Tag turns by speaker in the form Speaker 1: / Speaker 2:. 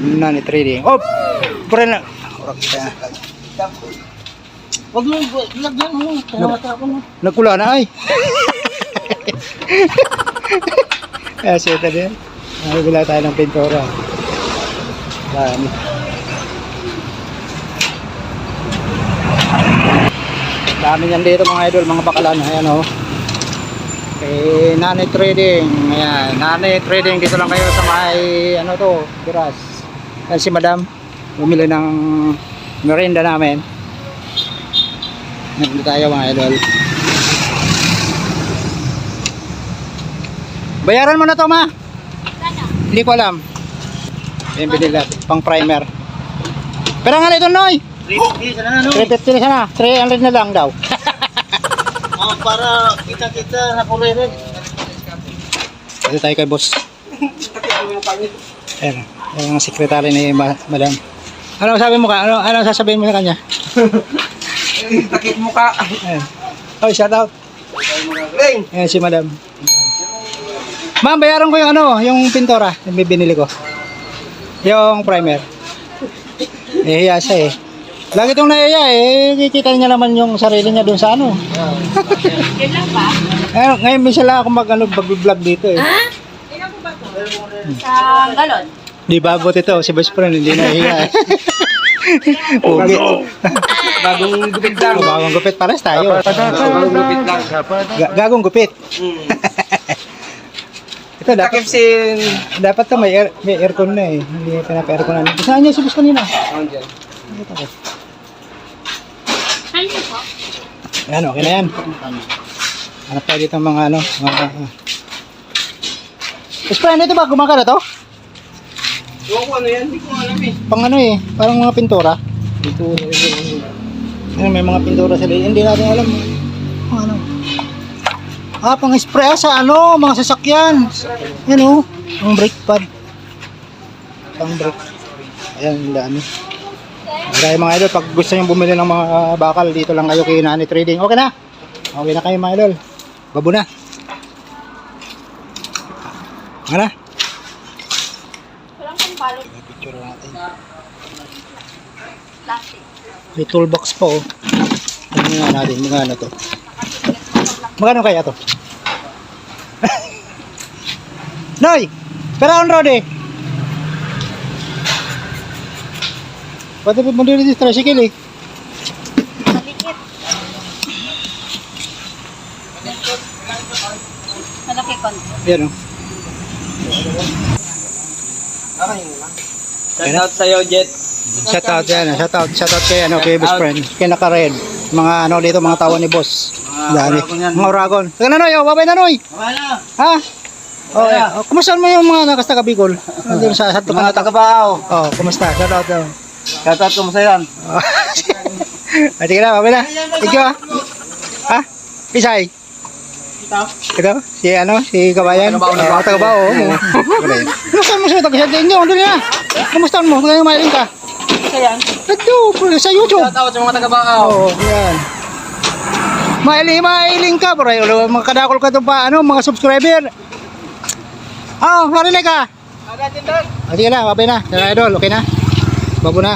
Speaker 1: Nani trading. Oh! Pre na.
Speaker 2: Huwag mo, lagyan mo. Kaya ako na.
Speaker 1: Nagkula na ay. Kaya siya ito din. Nakagula tayo ng pintura. Dami. Dami niyan dito mga idol, mga bakalan. Ayan o. Eh, Nani Trading. Ayan, Nani Trading. Dito lang kayo sa may, ano to, Piras. Ayan si Madam. Bumili ng merienda namin. Nandito tayo mga idol. Bayaran mo na to ma. Hindi ko alam. Yan binili natin. Pang primer. Pero nga ito Noy.
Speaker 2: Hindi, sana na, no?
Speaker 1: 350 na sana. 300 na lang daw.
Speaker 2: Oh, para kita-kita na kulay rin.
Speaker 1: Dito tayo kay boss. Ayan. Ayan ang sekretary ni ma madam. Ano sabi mo ka? Ano, ano sasabihin mo sa kanya?
Speaker 2: Takip mo ka.
Speaker 1: Ayan. Oh, shout out.
Speaker 2: Ling!
Speaker 1: Ayan si madam. Ma'am, bayaran ko yung ano, yung pintura yung binili ko. Yung primer. Eh, siya eh. Lagi itong naiya eh. Kikita niya naman yung sarili niya dun sa ano.
Speaker 3: Yan lang ba?
Speaker 1: Eh, ngayon minsan lang ako mag, ano, mag-vlog dito eh.
Speaker 3: Sa galon.
Speaker 1: Di ba abot ito? Si best friend hindi nahiya eh. Pugi.
Speaker 2: Bagong gupit lang.
Speaker 1: Oh, bagong gupit pares tayo.
Speaker 2: Bagong gupit lang.
Speaker 1: Ga- gagong gupit. Ito dapat
Speaker 2: Takip sin...
Speaker 1: dapat to may air, may aircon na eh. Hindi pinapa-aircon na. Saan niya si boss kanina?
Speaker 3: Ano po?
Speaker 1: Yan, okay na yan. Hanap tayo dito ng mga ano. Mga, uh, Best friend, ito ba? Gumaka na to?
Speaker 2: Huwag ko ano yan, hindi ko alam eh.
Speaker 1: Pang ano eh, parang mga pintura.
Speaker 2: Dito,
Speaker 1: Ano, may mga pintura sila. Hindi natin alam. Mga ano. Ah, pang spray ah, sa ano, mga sasakyan. Yan oh, ang brake pad. Pang brake. Ayan, ang dami. Kaya mga idol, pag gusto nyo bumili ng mga ah, bakal, dito lang kayo kay Nani Trading. Okay na? Okay na kayo mga idol. Babo na. Ano
Speaker 3: balot.
Speaker 1: Picture natin.
Speaker 3: Plastic.
Speaker 1: May toolbox pa oh. Ano nga natin, magkano to? Magkano kaya to? Noy! Pero on road eh. Pwede pa mo din dito tricycle eh.
Speaker 3: Malikit. Malaki konti.
Speaker 1: Yan oh.
Speaker 2: Shout out sa'yo, Jet.
Speaker 1: Shout out yan. Shout out, shout out kay ano, kay best friend. Kay naka-red. Mga ano dito, mga tawa ni boss.
Speaker 2: Yan.
Speaker 1: Mga Oragon. Sige na Noy, oh, babay na Noy.
Speaker 2: Wala.
Speaker 1: Ha? Oh, yeah. oh, kumusta mo yung mga nakas taga Bicol? Nandun sa Santo
Speaker 2: Mga tagabaw.
Speaker 1: Oh, kumusta? Shout out daw.
Speaker 2: Shout out mo sa'yo.
Speaker 1: Oh. Ah, sige na, babay na. Thank you ah. Ha? Pisay? Ito? Si ano? Si Kabayan?
Speaker 2: Tagabaw na
Speaker 1: Oh, Tagabaw, oh. Kumusta mo sa taga sa inyo? Doon na. Kumusta mo? Kaya mailing ka?
Speaker 2: Sayan.
Speaker 1: Ito, sa YouTube.
Speaker 2: Shout out sa mga tagabaw.
Speaker 1: Oo, yan. Mailing, mailing ka, bro. Makadakol ka to pa, ano, mga subscriber. Ah, oh, marinig ka.
Speaker 2: Agatin doon.
Speaker 1: Ah, sige na, babay na. Idol, okay na? Bago na.